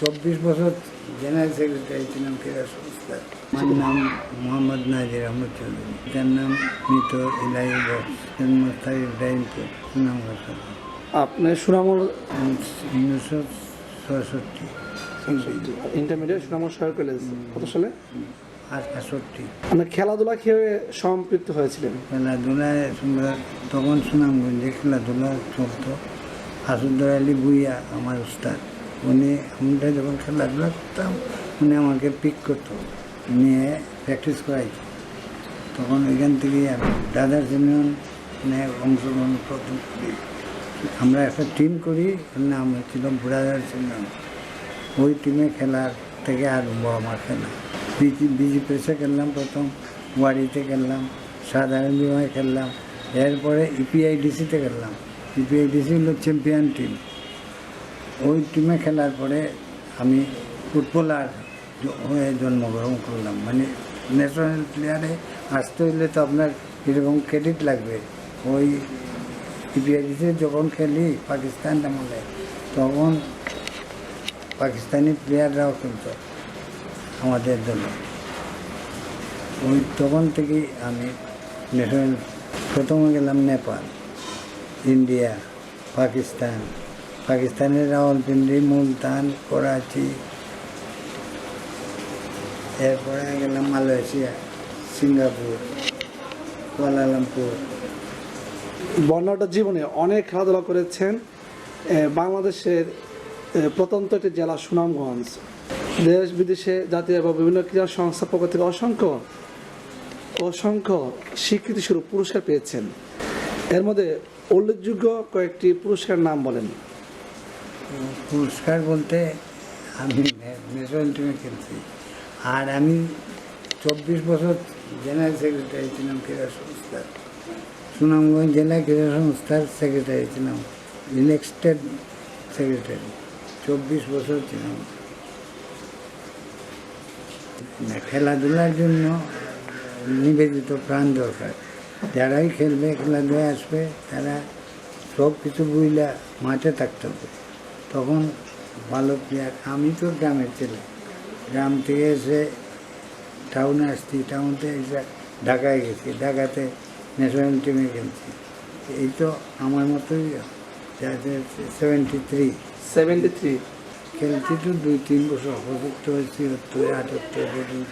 চব্বিশ বছর general secretary ছিলাম ক্রীড়া সংস্থার আমার নাম মোহাম্মদ নাজির আহমদ চৌধুরী। তার নাম মৃত ইলাহি বক্স জন্মস্থান ইব্রাহিমপুর সুনামগঞ্জ আপনি সুনামর উনিশশো ছষট্টি ইন্টারমিডিয়েট সুনামর সহায় কলেজ কত সালে? আটষট্টি খেলাধুলা খেয়ে সম্পৃক্ত হয়েছিলেন? খেলাধুলায় তখন সুনামগঞ্জে খেলাধুলা চলতো। হাসুদ্দর আলী বুইয়া আমার উস্তাদ। উনি আমরা যখন খেলাধুলা করতাম উনি আমাকে পিক করতো, নিয়ে প্র্যাকটিস করাইতো। তখন ওইখান থেকে ব্রাদার্স ইউনিয়নে অংশগ্রহণ প্রথম করি। আমরা একটা টিম করি নাম হচ্ছিল ব্রাদার্স ইউনিয়ন ওই টিমে খেলার থেকে আরম্ভ আমার খেলা। বিজি বিজি প্রেসে খেললাম প্রথম, ওয়ারিতে খেললাম, সাধারণ বিভাগে খেললাম। এরপরে E ইপিআইডিসিতে খেললাম। E ইপিআইডিসি হলো চ্যাম্পিয়ন টিম ওই টিমে খেলার পরে আমি ফুটবলার হয়ে জন্মগ্রহণ করলাম। মানে ন্যাশনাল প্লেয়ারে আসতে হইলে তো আপনার এরকম ক্রেডিট লাগবে? ওই ইপিআইডিসি যখন খেলি পাকিস্তান আমলে, তখন পাকিস্তানি প্লেয়াররাও খেলতো আমাদের দলে ওই তখন থেকেই আমি ন্যাশনাল প্রথমে গেলাম নেপাল, ইন্ডিয়া, পাকিস্তান। পাকিস্তানের রাওয়ালপিন্ডি, মুলতান, করাচি, এরপরে গেলাম মালয়েশিয়া, সিঙ্গাপুর, কুয়ালালামপুর। বর্ণাঢ্য জীবনে অনেক খেলাধুলা করেছেন বাংলাদেশের প্রত্যন্ত একটি জেলা সুনামগঞ্জ। দেশ বিদেশে জাতীয় এবং বিভিন্ন ক্রীড়া সংস্থার পক্ষ থেকে অসংখ্য অসংখ্য স্বীকৃতি স্বরূপ পুরস্কার পেয়েছেন। এর মধ্যে উল্লেখযোগ্য কয়েকটি পুরস্কার নাম বলেন। পুরস্কার বলতে আমি ন্যাশনাল টিমে খেলছি। আর আমি চব্বিশ বছর জেনারেল সেক্রেটারি ছিলাম ক্রীড়া সংস্থার। সুনামগঞ্জ জেলা ক্রীড়া সংস্থার সেক্রেটারি ছিলাম ইলেকটেড সেক্রেটারি চব্বিশ বছর ছিলাম। খেলাধুলার জন্য নিবেদিত প্রাণ দরকার। যারাই খেলবে, খেলাধুলায় আসবে, তারা সব কিছু বুঝলা মাঠে থাকতে হবে। তখন প্লেয়ার আমি তো গ্রামের ছেলে। গ্রাম থেকে এসে টাউনে আসছি টাউন থেকে এসে ঢাকায় গেছি ঢাকাতে ন্যাশনাল টিমে খেলছি। এই তো আমার মতোই সেভেন্টি থ্রি সেভেন্টি থ্রি খেলছি তো দুই তিন বছর অপযুক্ত হয়েছি সত্তর আটাত্তর পর্যন্ত